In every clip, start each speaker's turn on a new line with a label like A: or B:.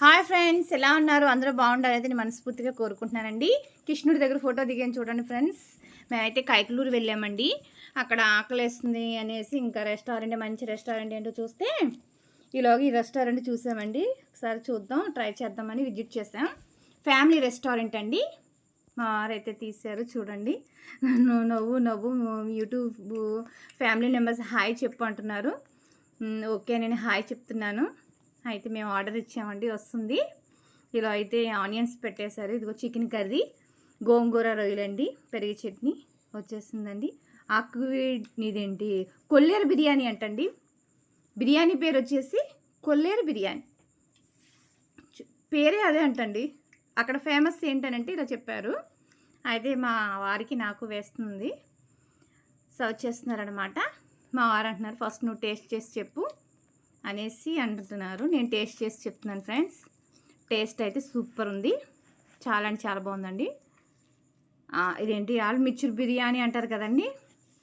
A: Hi friends ఎలా ఉన్నారు? అందరూ బాగుండాలని నేను మనస్ఫూర్తిగా కోరుకుంటున్నానండి. కృష్ణుడి దగ్గర ఫోటో దిగాను చూడండి ఫ్రెండ్స్. మేమైతే కైకలూరు వెళ్ళామండి. అక్కడ ఆకలేస్తుంది అనేసి ఇంకా రెస్టారెంట్ మంచి రెస్టారెంట్ ఏంటో చూస్తే ఈలోగా ఈ రెస్టారెంట్ చూసామండి. ఒకసారి చూద్దాం ట్రై చేద్దామని విజిట్ చేసాం ఫ్యామిలీ రెస్టారెంట్ అండి. మా వారైతే తీశారు చూడండి. నన్ను నవ్వు నవ్వు యూట్యూబ్ ఫ్యామిలీ మెంబర్స్ హాయ్ చెప్పు అంటున్నారు. ఓకే నేను హాయ్ చెప్తున్నాను. అయితే మేము ఆర్డర్ ఇచ్చామండి వస్తుంది. ఇలా అయితే ఆనియన్స్ పెట్టేశారు. ఇదిగో చికెన్ కర్రీ గోంగూర రొయ్యలండి పెరిగి చట్నీ వచ్చేసిందండి. ఆకు ఇదేంటి కొల్లేరు బిర్యానీ అంటండి. బిర్యానీ పేరు వచ్చేసి కొల్లేరు బిర్యానీ. పేరే అదే అంటండి. అక్కడ ఫేమస్ ఏంటనంటే ఇలా చెప్పారు. అయితే మా వారికి నాకు వేస్తుంది. సర్వ్ చేస్తున్నారనమాట. మా వారు అంటున్నారు ఫస్ట్ నువ్వు టేస్ట్ చేసి చెప్పు. అనేసి అంటున్నారు నేను టేస్ట్ చేసి చెప్తున్నాను ఫ్రెండ్స్. టేస్ట్ అయితే సూపర్ ఉంది. చాలా అంటే చాలా బాగుందండి. ఇదేంటి ఆల్ మిక్చర్ బిర్యానీ అంటారు కదండి.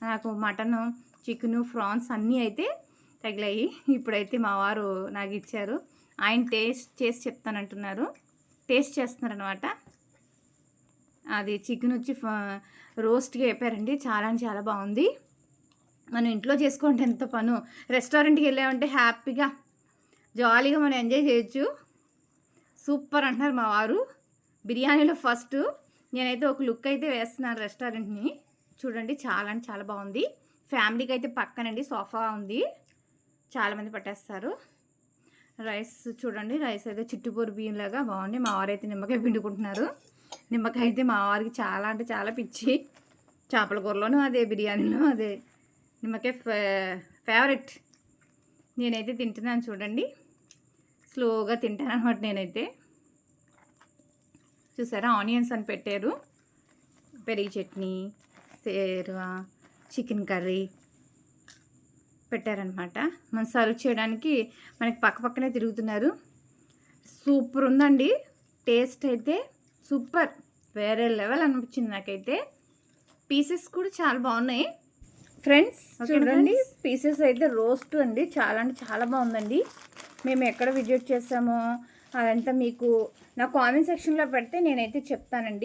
A: నాకు మటన్ చికెను ఫ్రాన్స్ అన్నీ అయితే తగిలాయి. ఇప్పుడైతే మా వారు నాకు ఇచ్చారు. ఆయన టేస్ట్ చేసి చెప్తానంటున్నారు. టేస్ట్ చేస్తున్నారనమాట అది చికెన్ వచ్చి ఫ- రోస్ట్గా చెప్పారండి చాలా అంటే చాలా బాగుంది. మనం ఇంట్లో చేసుకుంటే ఎంత పను? రెస్టారెంట్కి వెళ్ళామంటే హ్యాపీగా జాలీగా మనం ఎంజాయ్ చేయొచ్చు. సూపర్ అంటున్నారు మా వారు. బిర్యానీలో ఫస్ట్ నేనైతే ఒక లుక్ అయితే వేస్తున్నాను రెస్టారెంట్ని. చూడండి చాలా అంటే చాలా బాగుంది. ఫ్యామిలీకి అయితే పక్కనండి సోఫా ఉంది. చాలామంది పట్టేస్తారు. రైస్ చూడండి రైస్ అయితే చిట్టుపూరు బియ్యంలాగా బాగుంది. మా వారు అయితే నిమ్మకాయ పిండుకుంటున్నారు. నిమ్మకాయ అయితే మా వారికి చాలా అంటే చాలా పిచ్చి. చేపల కూరలోనూ అదే బిర్యానీలో అదే. నిమ్మకాయ ఫే- ఫేవరెట్ నేనైతే తింటున్నాను చూడండి. స్లోగా తింటాను అనమాట నేనైతే. చూసారా? ఆనియన్స్ అని పెట్టారు. పెరిగి చట్నీ సేరువా చికెన్ కర్రీ పెట్టారనమాట మనం సర్వ్ చేయడానికి మనకి పక్క పక్కనే తిరుగుతున్నారు. సూపర్ ఉందండి. టేస్ట్ అయితే సూపర్. వేరే లెవెల్ అనిపించింది నాకైతే. పీసెస్ కూడా చాలా బాగున్నాయి. ఫ్రెండ్స్ చూడండి పీసెస్ అయితే రోస్ట్ అండి. చాలా అంటే చాలా బాగుందండి. మేము ఎక్కడ విజిట్ చేసామో అదంతా మీకు నా కామెంట్ సెక్షన్లో పెడితే నేనైతే చెప్తానండి.